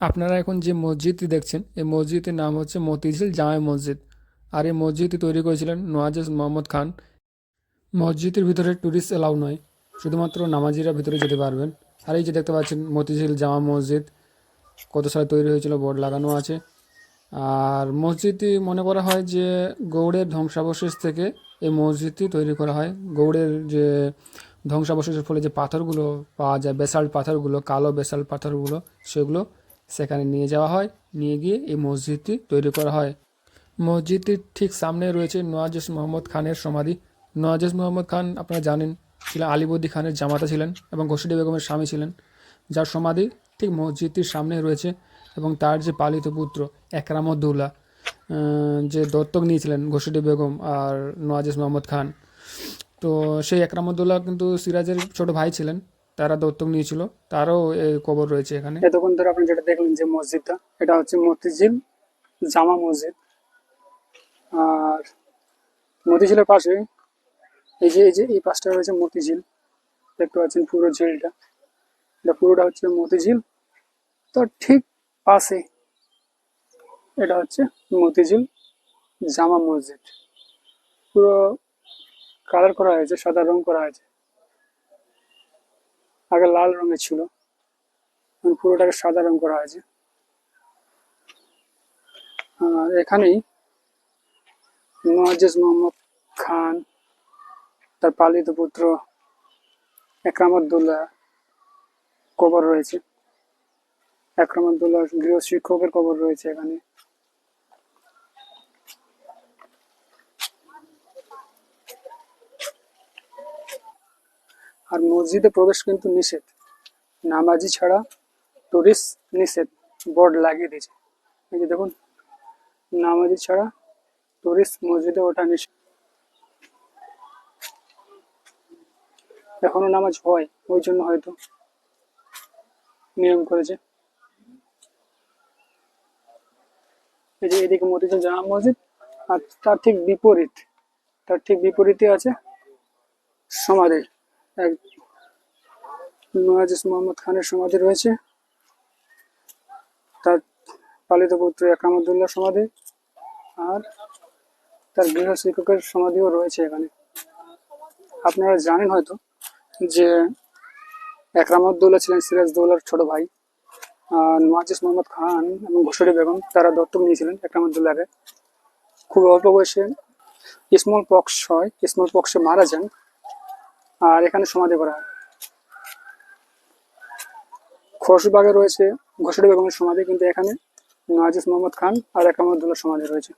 আপনারা এখন যে মসজিদটি দেখছেন, এই মসজিদটির নাম হচ্ছে মতিঝিল জামে মসজিদ। আর এই মসজিদটি তৈরি করেছিলেন নওয়াজেজ মোহাম্মদ খান। মসজিদের ভিতরে ট্যুরিস্ট এলাও নয়, শুধুমাত্র নামাজিরা ভিতরে যেতে পারবেন। আর এই যে দেখতে পাচ্ছেন, মতিঝিল জামা মসজিদ, কত সালে তৈরি হয়েছিল, বোর্ড লাগানো আছে। আর মসজিদটি মনে করা হয় যে গৌড়ের ধ্বংসাবশেষ থেকে এই মসজিদটি তৈরি করা হয়। গৌড়ের যে ধ্বংসাবশেষের ফলে যে পাথরগুলো পাওয়া যায় বেসাল্ট পাথরগুলো, কালো বেসাল্ট পাথরগুলো, সেগুলো সেখানে নিয়ে যাওয়া হয়। নিয়ে গিয়ে এই মসজিদটি তৈরি করা হয়। মসজিদটির ঠিক সামনে রয়েছে নওয়াজেশ মোহাম্মদ খানের সমাধি। নওয়াজেশ মোহাম্মদ খান আপনারা জানেন ছিলেন আলিবর্দী খানের জামাতা ছিলেন এবং ঘোষিডি বেগমের স্বামী ছিলেন। যার সমাধি ঠিক মসজিদটির সামনে রয়েছে এবং তার যে পালিত পুত্র একরামউদ্দৌলা আহ, যে দত্তক নিয়েছিলেন ঘোষিডি বেগম আর নওয়াজেশ মোহাম্মদ খান। তো সেই একরামউদ্দৌলা কিন্তু সিরাজের ছোট ভাই ছিলেন। তারা দত্তক নিয়েছিল, তারও এই কবর রয়েছে এখানে। এতক্ষণ ধরে আপনি যেটা দেখলেন যে মসজিদটা, এটা হচ্ছে মতিঝিল জামা মসজিদ। আর মতিঝিলের পাশে, এই যে এই যে, এই পাশটা রয়েছে মতিঝিল। দেখতে পাচ্ছেন পুরো ঝিলটা। এটা পুরোটা হচ্ছে মতিঝিল। তো ঠিক পাশে এটা হচ্ছে মতিঝিল জামা মসজিদ। পুরো কালার করা হয়েছে, সাদা রং করা হয়েছে। আগে লাল রঙের ছিল। এখন পুরোটাকে সাদা রং করা হয়েছে। আর এখানেই নওয়াজেজ মোহাম্মদ খান, তার পালিত পুত্র একরামুদ্দৌলা কবর রয়েছে। একরামুদ্দৌলার গৃহ শিক্ষকের কবর রয়েছে এখানে। আর মসজিদে প্রবেশ কিন্তু নিষেধ। নামাজি ছাড়া টুরিস্ট নিষেধ। বোর্ড লাগিয়ে দিয়েছে। এই যে দেখুন, নামাজি ছাড়া টুরিস্ট মসজিদে ওঠা নিষেধ। এখনও নামাজ হয়, ওই জন্য হয়তো নিয়ম করেছে। এই যে এদিকে মতিঝিল জামা মসজিদ, আর তার ঠিক বিপরীত, তার ঠিক বিপরীতে আছে সমাধি। এক নওয়াজিস মোহাম্মদ খানের সমাধি রয়েছে। তার পালিত পুত্র একরামুদ্দৌল্লাহ সমাধি আর তার গৃহ শিক্ষকের সমাধিও রয়েছে এখানে। আপনারা জানেন হয়তো যে একরামুদ্দৌল্লাহ ছিলেন সিরাজদৌল্লার ছোট ভাই। আর নওয়াজিস মোহাম্মদ খান এবং ঘোষরি বেগম তারা দত্তক নিয়েছিলেন একরামুদ্দৌল্লাহকে খুব অল্প বয়সে স্মল পক্স হয় স্মল পক্সে মারা যান। আর এখানে সমাধি করা। হয় খসবাগে রয়েছে ঘোষড়ি বেগমের সমাধি, কিন্তু এখানে নাজিস মোহাম্মদ খান আর একামদুল্লাহ সমাধি রয়েছে।